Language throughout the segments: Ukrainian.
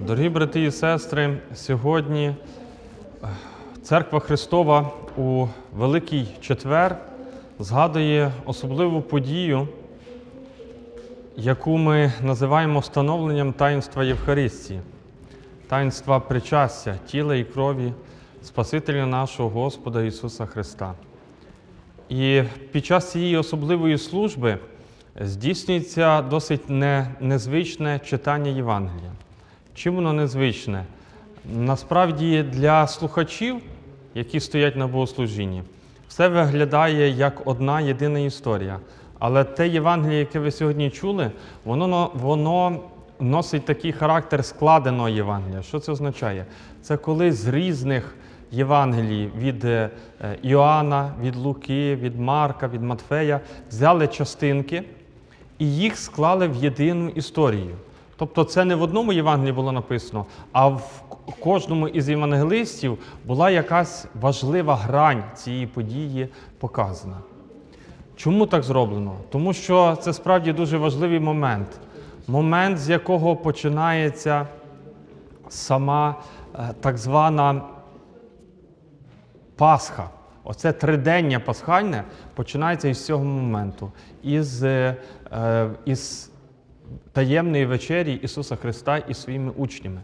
Дорогі брати і сестри, сьогодні е, Церква Христова у Великий Четвер згадує особливу подію, яку ми називаємо встановленням таїнства Євхаристії, таїнства причастя, тіла і крові Спасителя нашого Господа Ісуса Христа. І під час цієї особливої служби здійснюється досить не- незвичне читання Євангелія. Чим воно незвичне? Насправді для слухачів, які стоять на богослужінні, все виглядає як одна єдина історія. Але те Євангеліє, яке ви сьогодні чули, воно, воно носить такий характер складеного Євангелія. Що це означає? Це коли з різних Євангелій від е, Іоанна, від Луки, від Марка, від Матфея взяли частинки і їх склали в єдину історію. Тобто це не в одному Євангелії було написано, а в кожному із євангелистів була якась важлива грань цієї події показана. Чому так зроблено? Тому що це справді дуже важливий момент. Момент, з якого починається сама е, так звана Пасха. Оце тридення пасхальне починається із цього моменту, із, е, е, із таємної вечері Ісуса Христа із своїми учнями.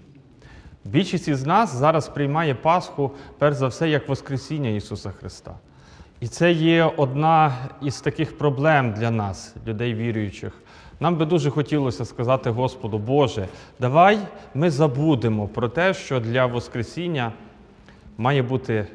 Більшість із нас зараз приймає Пасху, перш за все, як Воскресіння Ісуса Христа. І це є одна із таких проблем для нас, людей віруючих. Нам би дуже хотілося сказати Господу, Боже, давай ми забудемо про те, що для Воскресіння має бути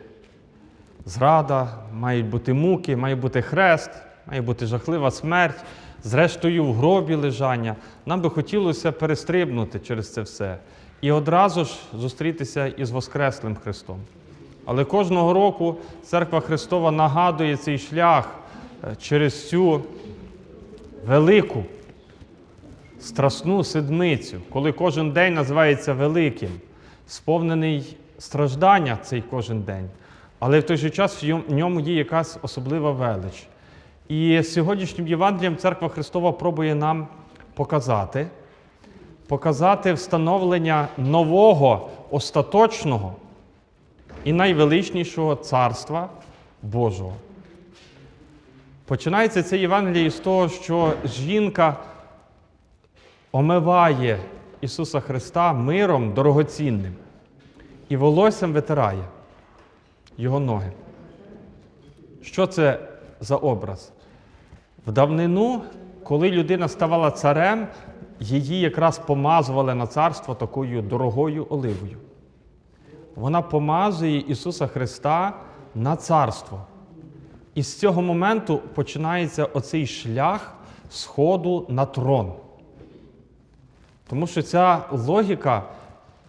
зрада, мають бути муки, має бути хрест, має бути жахлива смерть, зрештою в гробі лежання. Нам би хотілося перестрибнути через це все і одразу ж зустрітися із Воскреслим Христом. Але кожного року Церква Христова нагадує цей шлях е, через цю велику страсну седмицю, коли кожен день називається великим, сповнений страждання цей кожен день. Але в той же час в ньому є якась особлива велич. І сьогоднішнім Євангелієм Церква Христова пробує нам показати, показати встановлення нового, остаточного і найвеличнішого царства Божого. Починається це Євангеліє з того, що жінка омиває Ісуса Христа миром дорогоцінним і волоссям витирає його ноги. Що це за образ? В давнину, коли людина ставала царем, її якраз помазували на царство такою дорогою оливою. Вона помазує Ісуса Христа на царство. І з цього моменту починається оцей шлях сходу на трон. Тому що ця логіка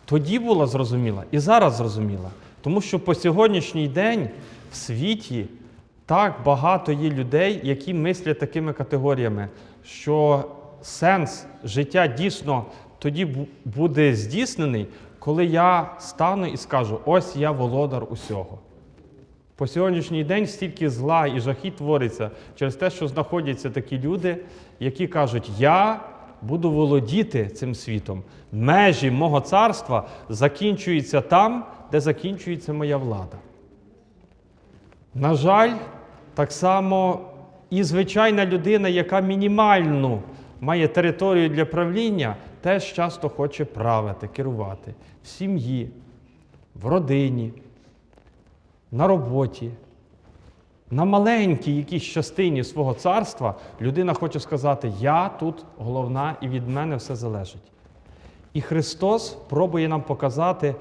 тоді була зрозуміла і зараз зрозуміла. Тому що по сьогоднішній день в світі так багато є людей, які мислять такими категоріями, що сенс життя дійсно тоді буде здійснений, коли я стану і скажу: ось я володар усього. По сьогоднішній день стільки зла і жахіт твориться через те, що знаходяться такі люди, які кажуть, я буду володіти цим світом. Межі мого царства закінчуються там, де закінчується моя влада. На жаль, так само і звичайна людина, яка мінімальну має територію для правління, теж часто хоче правити, керувати в сім'ї, в родині, на роботі. На маленькій якійсь частині свого царства людина хоче сказати: Я тут головна і від мене все залежить. І Христос пробує нам показати,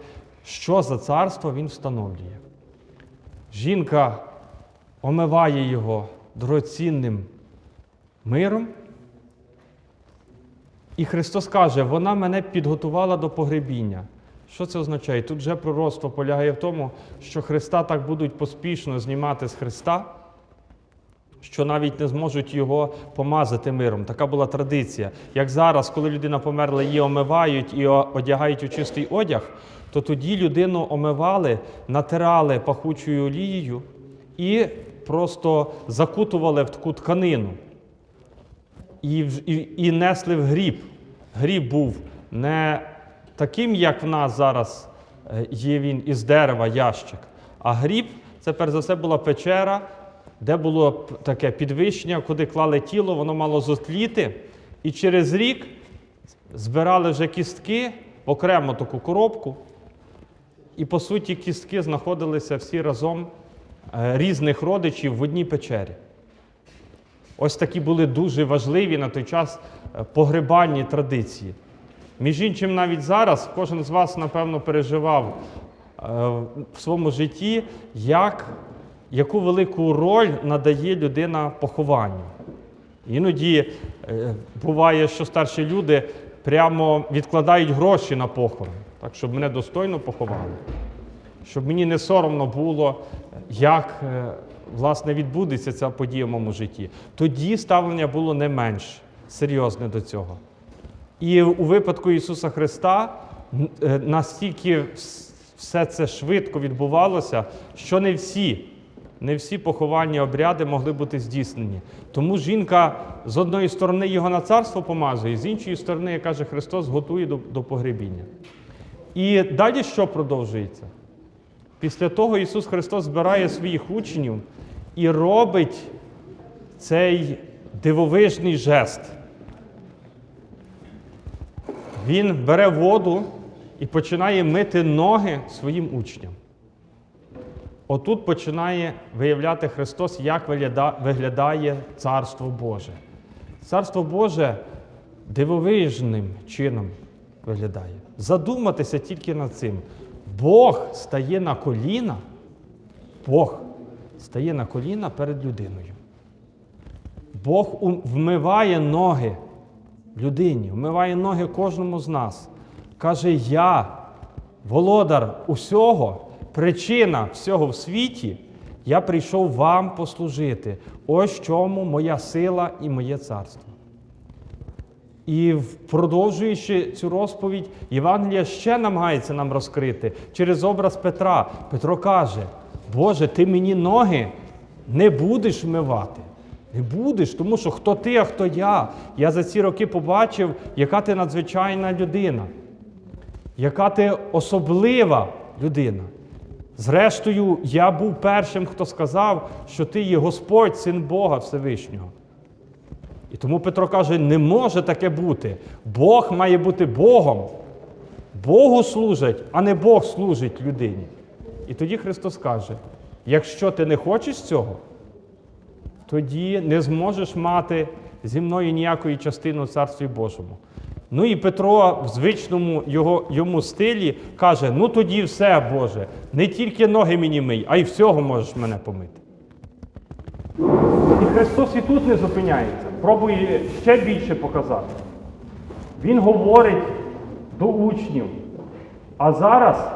що за царство Він встановлює. Жінка омиває його дорогоцінним миром. І Христос каже, вона мене підготувала до погребіння. Що це означає? Тут вже пророцтво полягає в тому, що Христа так будуть поспішно знімати з Христа, що навіть не зможуть його помазати миром. Така була традиція. Як зараз, коли людина померла, її омивають і одягають у чистий одяг, то тоді людину омивали, натирали пахучою олією і просто закутували в таку тканину і, і, і несли в гріб. Гріб був не таким, як в нас зараз е, є він із дерева ящик. А гріб це перш за все була печера, де було таке підвищення, куди клали тіло, воно мало зотліти. І через рік збирали вже кістки, окремо таку коробку. І по суті, кістки знаходилися всі разом різних родичів в одній печері. Ось такі були дуже важливі на той час е, погребальні традиції. Між іншим, навіть зараз кожен з вас, напевно, переживав е, в своєму житті, як, яку велику роль надає людина похованню. Іноді е, буває, що старші люди прямо відкладають гроші на похорон, так, щоб мене достойно поховали, щоб мені не соромно було, як е, власне відбудеться ця подія в моєму житті. Тоді ставлення було не менш серйозне до цього. І у випадку Ісуса Христа е, настільки все це швидко відбувалося, що не всі, не всі поховальні обряди могли бути здійснені. Тому жінка з одної сторони його на царство помазує, з іншої сторони, як каже Христос, готує до, до погребіння. І далі що продовжується? Після того Ісус Христос збирає своїх учнів і робить цей дивовижний жест. Він бере воду і починає мити ноги своїм учням. Отут починає виявляти Христос, як виглядає Царство Боже. Царство Боже дивовижним чином виглядає. Задуматися тільки над цим. Бог стає на коліна, Бог стає на коліна перед людиною. Бог вмиває ноги людині, вмиває ноги кожному з нас. Каже: Я, володар усього, причина всього в світі, я прийшов вам послужити. Ось чому моя сила і моє царство. І продовжуючи цю розповідь, Євангелія ще намагається нам розкрити через образ Петра. Петро каже: Боже, ти мені ноги не будеш вмивати. Не будеш, тому що хто ти, а хто я. Я за ці роки побачив, яка ти надзвичайна людина, яка ти особлива людина. Зрештою, я був першим, хто сказав, що ти є Господь, син Бога Всевишнього. І тому Петро каже: не може таке бути. Бог має бути Богом. Богу служать, а не Бог служить людині. І тоді Христос каже: якщо ти не хочеш цього, тоді не зможеш мати зі мною ніякої частини у Царстві Божому. Ну і Петро в звичному його, йому стилі каже: ну тоді все, Боже, не тільки ноги мені мий, а й всього можеш мене помити. І Христос і тут не зупиняється, пробує ще більше показати. Він говорить до учнів. А зараз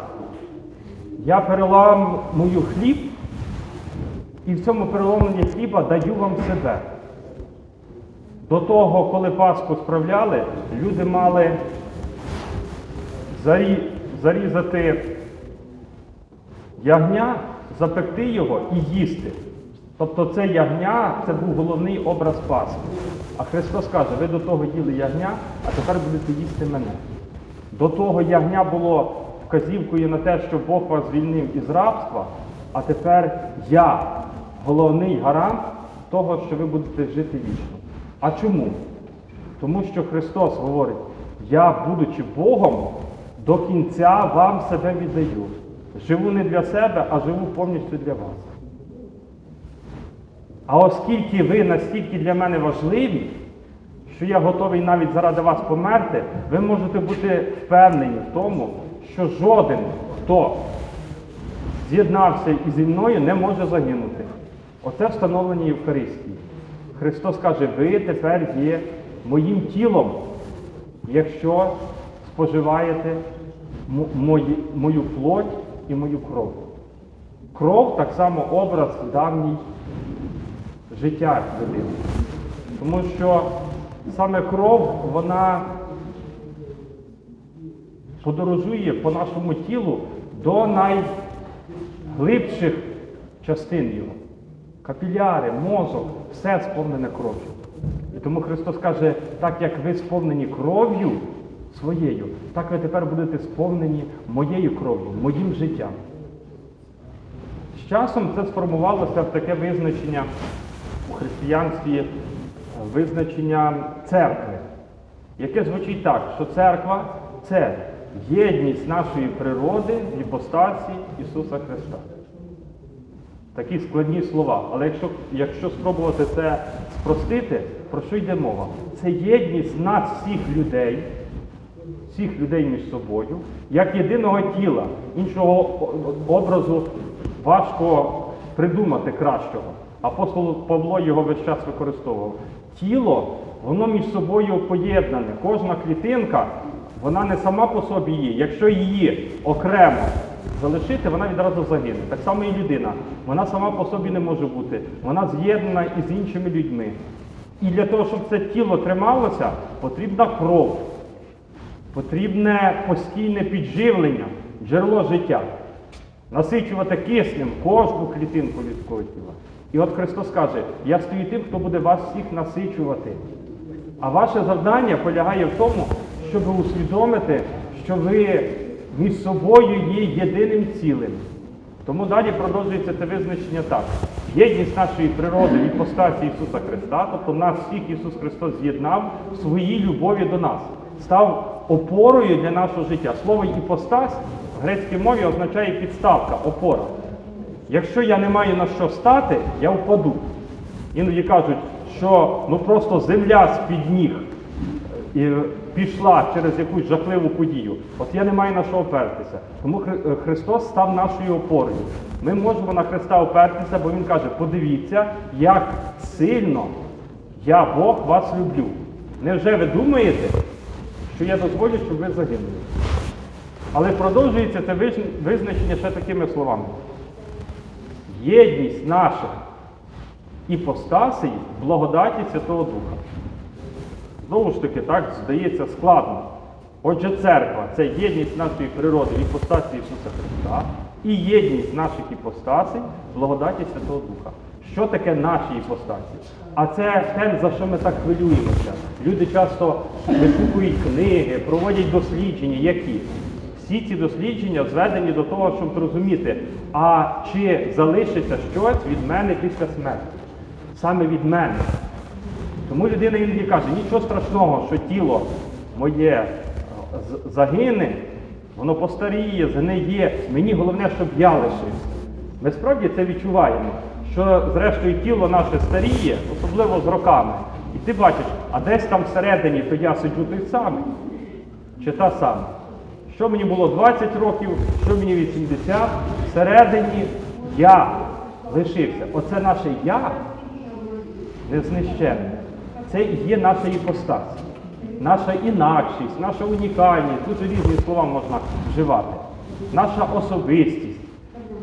я переламую хліб, і в цьому переломленні хліба даю вам себе. До того, коли Пасху справляли, люди мали зарізати ягня, запекти його і їсти. Тобто це ягня це був головний образ Пасхи. А Христос каже, ви до того їли ягня, а тепер будете їсти мене. До того ягня було вказівкою на те, що Бог вас звільнив із рабства, а тепер я головний гарант того, що ви будете жити вічно. А чому? Тому що Христос говорить, я, будучи Богом, до кінця вам себе віддаю. Живу не для себе, а живу повністю для вас. А оскільки ви настільки для мене важливі, що я готовий навіть заради вас померти, ви можете бути впевнені в тому, що жоден, хто з'єднався зі мною, не може загинути. Оце встановлення Євхаристії. Христос каже, ви тепер є моїм тілом, якщо споживаєте мою плоть і мою кров. Кров так само образ давній життя людини. Тому що саме кров, вона подорожує по нашому тілу до найглибших частин його. Капіляри, мозок, все сповнене кров'ю. І тому Христос каже, так як ви сповнені кров'ю, своєю, так ви тепер будете сповнені моєю кров'ю, моїм життям. З часом це сформувалося в таке визначення у християнстві, визначення церкви, яке звучить так, що церква це єдність нашої природи в іпостасі Ісуса Христа. Такі складні слова. Але якщо, якщо спробувати це спростити, про що йде мова? Це єдність нас, всіх людей, всіх людей між собою, як єдиного тіла. Іншого образу важко придумати кращого. Апостол Павло його весь час використовував. Тіло, воно між собою поєднане. Кожна клітинка, вона не сама по собі є. Якщо її окремо залишити, вона відразу загине. Так само і людина. Вона сама по собі не може бути. Вона з'єднана із іншими людьми. І для того, щоб це тіло трималося, потрібна кров. Потрібне постійне підживлення, джерело життя, насичувати киснем кожну клітинку людського тіла. І от Христос каже: я стою тим, хто буде вас всіх насичувати. А ваше завдання полягає в тому, щоб усвідомити, що ви між собою є єдиним цілим. Тому далі продовжується це визначення так. Єдність нашої природи в іпостасі Ісуса Христа, тобто нас всіх Ісус Христос з'єднав в своїй любові до нас, став опорою для нашого життя. Слово іпостась в грецькій мові означає підставка, опора. Якщо я не маю на що стати, я впаду. Іноді кажуть, що ну просто земля з-під ніг і пішла через якусь жахливу подію. От я не маю на що опертися. Тому е, Христос став нашою опорою. Ми можемо на Христа опертися, бо Він каже: подивіться, як сильно я Бог вас люблю. Невже ви думаєте, що я дозволю, щоб ви загинули? Але продовжується це визначення ще такими словами. Єдність наша іпостасії в благодаті Святого Духа. Знову ж таки, так здається складно. Отже, церква це єдність нашої природи в іпостасі Ісуса Христа і єдність наших іпостасій в благодаті Святого Духа. Що таке наші іпостасі? А це те, за що ми так хвилюємося. Люди часто вишукують книги, проводять дослідження, які. Всі ці дослідження зведені до того, щоб зрозуміти, а чи залишиться щось від мене після смерті. Саме від мене. Тому людина іноді каже, нічого страшного, що тіло моє е, загине, воно постаріє, згниє. Мені головне, щоб я лишився. Ми справді це відчуваємо, що зрештою тіло наше старіє, особливо з роками. І ти бачиш, а десь там всередині, то я сиджу той самий, чи та сама. Що мені було 20 років, що мені 80, всередині я лишився. Оце наше я незнищенне. Це і є наша іпостась, наша інакшість, наша унікальність, дуже різні слова можна вживати, наша особистість.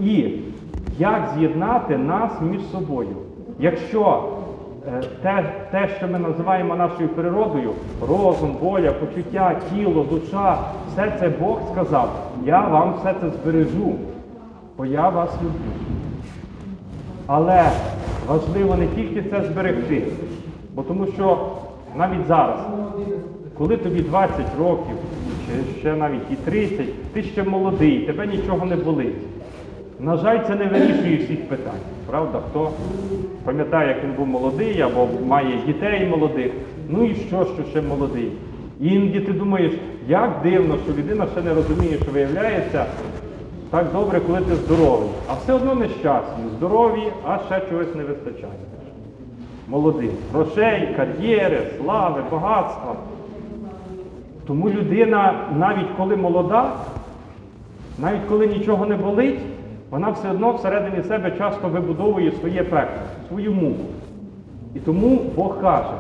І як з'єднати нас між собою? Якщо те, те, що ми називаємо нашою природою, розум, воля, почуття, тіло, душа, все це Бог сказав, я вам все це збережу, бо я вас люблю. Але важливо не тільки це зберегти, бо тому що навіть зараз, коли тобі 20 років, чи ще навіть і 30, ти ще молодий, тебе нічого не болить. На жаль, це не вирішує всіх питань. Правда, хто пам'ятає, як він був молодий або має дітей молодих, ну і що, що ще молодий. Іноді ти думаєш, як дивно, що людина ще не розуміє, що виявляється, так добре, коли ти здоровий. А все одно нещасні, здорові, а ще чогось не вистачає. Молодим. Грошей, кар'єри, слави, багатства. Тому людина, навіть коли молода, навіть коли нічого не болить, вона все одно всередині себе часто вибудовує своє пекло, свою муку. І тому Бог каже,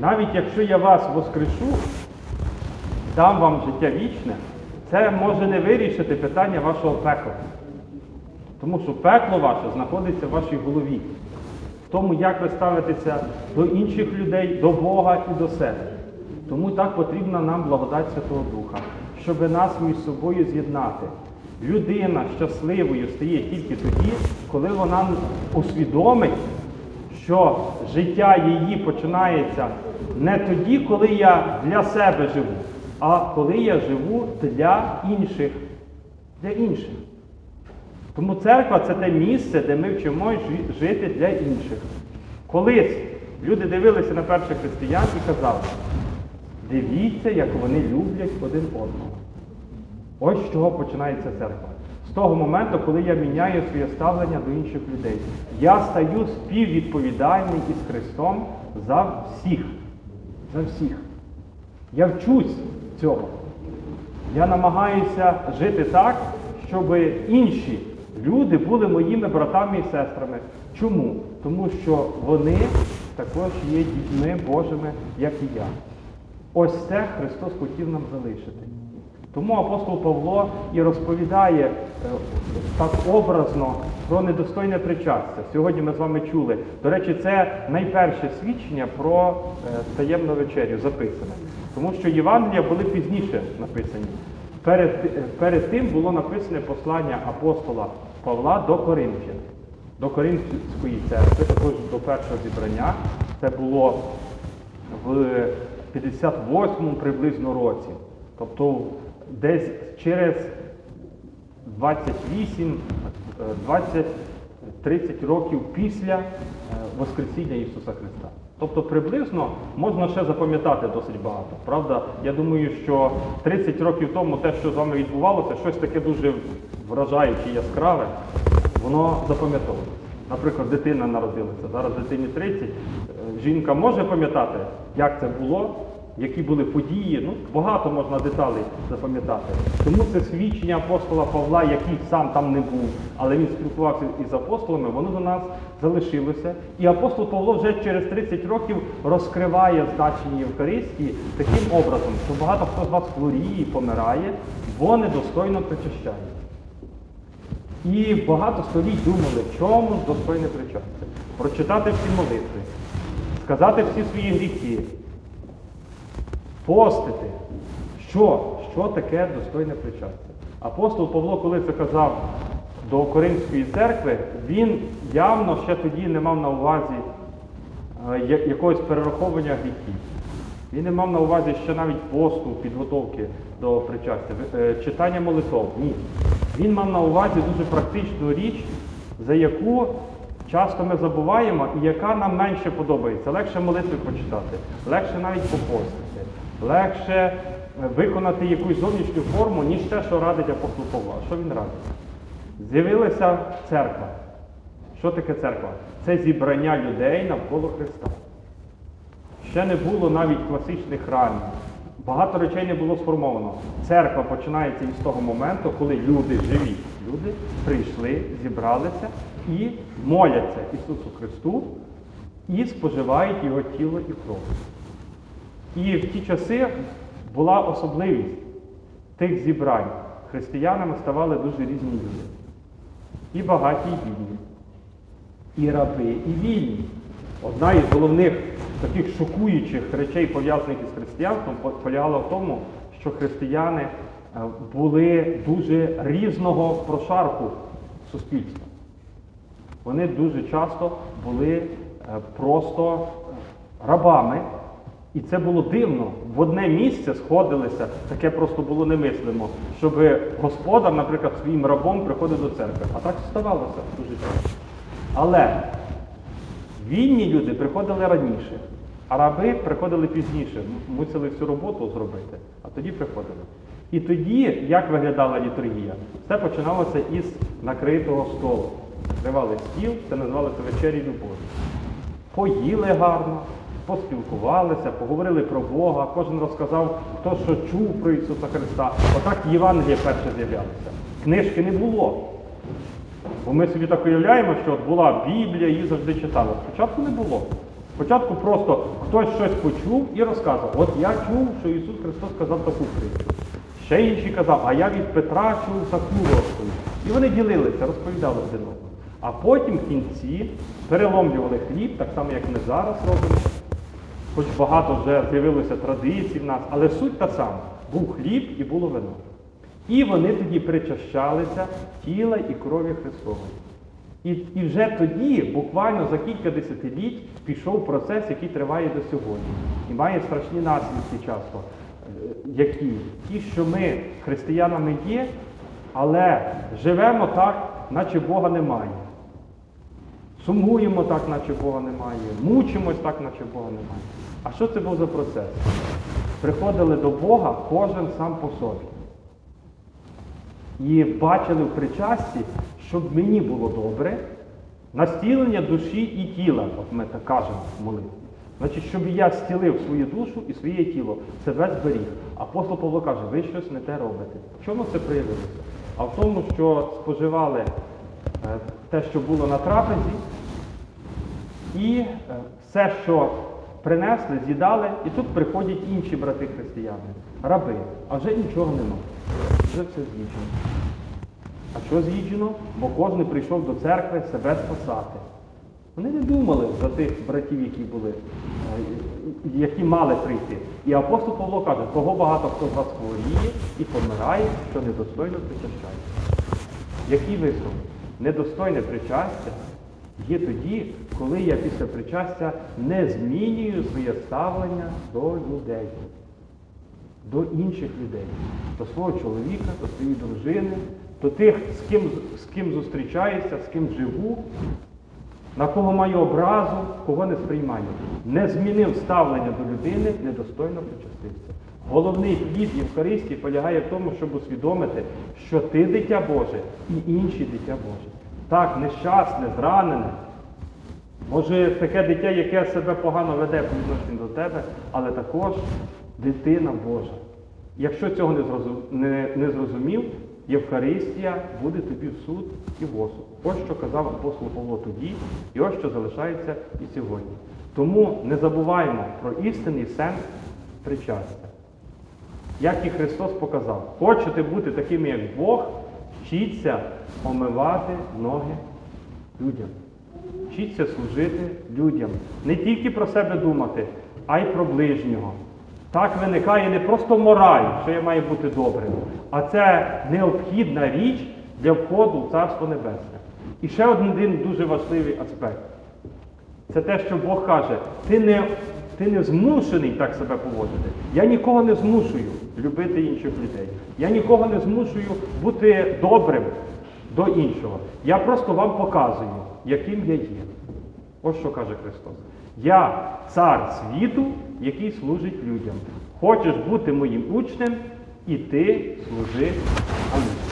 навіть якщо я вас воскрешу, дам вам життя вічне, це може не вирішити питання вашого пекла. Тому що пекло ваше знаходиться в вашій голові, в тому, як ви ставитеся до інших людей, до Бога і до себе. Тому так потрібна нам благодать Святого Духа, щоб нас між собою з'єднати. Людина щасливою стає тільки тоді, коли вона усвідомить, що життя її починається не тоді, коли я для себе живу, а коли я живу для інших. Для інших. Тому церква це те місце, де ми вчимо жити для інших. Колись люди дивилися на перших християн і казали, дивіться, як вони люблять один одного. Ось з чого починається церква. З того моменту, коли я міняю своє ставлення до інших людей. Я стаю співвідповідальний із Христом за всіх. За всіх. Я вчусь цього. Я намагаюся жити так, щоб інші люди були моїми братами і сестрами. Чому? Тому що вони також є дітьми Божими, як і я. Ось це Христос хотів нам залишити. Тому апостол Павло і розповідає е, так образно про недостойне причастя. Сьогодні ми з вами чули. До речі, це найперше свідчення про е, таємну вечерю записане. Тому що Євангелія були пізніше написані. Перед, е, перед тим було написане послання апостола Павла до Коринфян, до Коринфської церкви, також до першого зібрання. Це було в 58-му приблизно році. Тобто десь через 28, е, 20, 30 років після е, Воскресіння Ісуса Христа. Тобто приблизно можна ще запам'ятати досить багато. Правда, я думаю, що 30 років тому те, що з вами відбувалося, щось таке дуже вражаюче, яскраве, воно запам'ятовується. Наприклад, дитина народилася, зараз дитині 30. Е, Жінка може пам'ятати, як це було, які були події. Ну, багато можна деталей запам'ятати. Тому це свідчення апостола Павла, який сам там не був, але він спілкувався із апостолами, воно до нас залишилося. І апостол Павло вже через 30 років розкриває значення Євхаристії таким образом, що багато хто з вас хворіє помирає, бо недостойно причащає. І багато століть думали, чому ж достойне причастя. Прочитати всі молитви, сказати всі свої гріхи, постити. Що? Що таке достойне причастя? Апостол Павло, коли це казав до Коринської церкви, він явно ще тоді не мав на увазі е, якогось перераховування гріхів. Він не мав на увазі ще навіть посту, підготовки до причастя, е, читання молитов. Ні. Він мав на увазі дуже практичну річ, за яку часто ми забуваємо і яка нам менше подобається. Легше молитви почитати, легше навіть попостити, легше е, виконати якусь зовнішню форму, ніж те, що радить апостол Павло. Що він радить? З'явилася церква. Що таке церква? Це зібрання людей навколо Христа. Ще не було навіть класичних храмів. Багато речей не було сформовано. Церква починається із того моменту, коли люди, живі люди, прийшли, зібралися і моляться Ісусу Христу і споживають Його тіло і кров. І в ті часи була особливість тих зібрань. Християнами ставали дуже різні люди. І багаті, і бідні, і раби, і вільні. Одна із головних таких шокуючих речей, пов'язаних із християнством, полягала в тому, що християни е, були дуже різного прошарку суспільства. Вони дуже часто були е, просто е, рабами, і це було дивно. В одне місце сходилися, таке просто було немислимо, щоб господар, наприклад, своїм рабом приходив до церкви. А так ставалося дуже часто. Але вільні люди приходили раніше, а раби приходили пізніше, мусили всю роботу зробити, а тоді приходили. І тоді, як виглядала літургія? Все починалося із накритого столу. Накривали стіл, це називалося вечері любові. Поїли гарно, поспілкувалися, поговорили про Бога, кожен розказав, хто що чув про Ісуса Христа. Отак Євангелія перше з'являлося. Книжки не було. Бо ми собі так уявляємо, що от була Біблія, її завжди читали. Спочатку не було. Спочатку просто хтось щось почув і розказував. От я чув, що Ісус Христос сказав таку притчу. Ще інші казав, а я від Петра чув таку розповідь. І вони ділилися, розповідали один одному. А потім в кінці переломлювали хліб, так само, як ми зараз робимо. Хоч багато вже з'явилося традицій в нас, але суть та сама. Був хліб і було вино. І вони тоді причащалися тіла і крові Христової. І, і вже тоді, буквально за кілька десятиліть, пішов процес, який триває до сьогодні. І має страшні наслідки часто. які? Ті, що ми християнами є, але живемо так, наче Бога немає. Сумуємо так, наче Бога немає, мучимось так, наче Бога немає. А що це був за процес? Приходили до Бога кожен сам по собі. І бачили в причасті, щоб мені було добре, настілення душі і тіла, от ми так кажемо в молитві. Значить, щоб я зцілив свою душу і своє тіло, себе зберіг. Апостол Павло каже, ви щось не те робите. В чому це проявилося? А в тому, що споживали те, що було на трапезі, і е, все, що принесли, з'їдали, і тут приходять інші брати християни, раби, а вже нічого нема. Вже все з'їджено. А що з'їджено? Бо кожен прийшов до церкви себе спасати. Вони не думали за тих братів, які були, е, які мали прийти. І апостол Павло каже, кого багато хто з вас хворіє і помирає, що недостойно причащається. Який висновок? Недостойне причастя є тоді, коли я після причастя не змінюю своє ставлення до людей, до інших людей, до свого чоловіка, до своєї дружини, до тих, з ким, з ким зустрічаюся, з ким живу, на кого маю образу, кого не сприймаю. Не змінив ставлення до людини, недостойно причастився. Головний плід Євхаристії полягає в тому, щоб усвідомити, що ти дитя Боже і інші дитя Боже. Так, нещасне, зранене. Може, таке дитя, яке себе погано веде по відношенню до тебе, але також дитина Божа. Якщо цього не, зрозум... не, не зрозумів, Євхаристія буде тобі в суд і в осуд. Ось що казав апостол Павло тоді, і ось що залишається і сьогодні. Тому не забуваємо про істинний сенс причастя. Як і Христос показав, хочете бути такими, як Бог, вчіться омивати ноги людям. Вчіться служити людям. Не тільки про себе думати, а й про ближнього. Так виникає не просто мораль, що я маю бути добрим, а це необхідна річ для входу в Царство Небесне. І ще один дуже важливий аспект. Це те, що Бог каже, ти не, ти не змушений так себе поводити. Я нікого не змушую любити інших людей. Я нікого не змушую бути добрим до іншого. Я просто вам показую, яким я є. Ось що каже Христос. Я цар світу, який служить людям. Хочеш бути моїм учнем, і ти служи Амінь.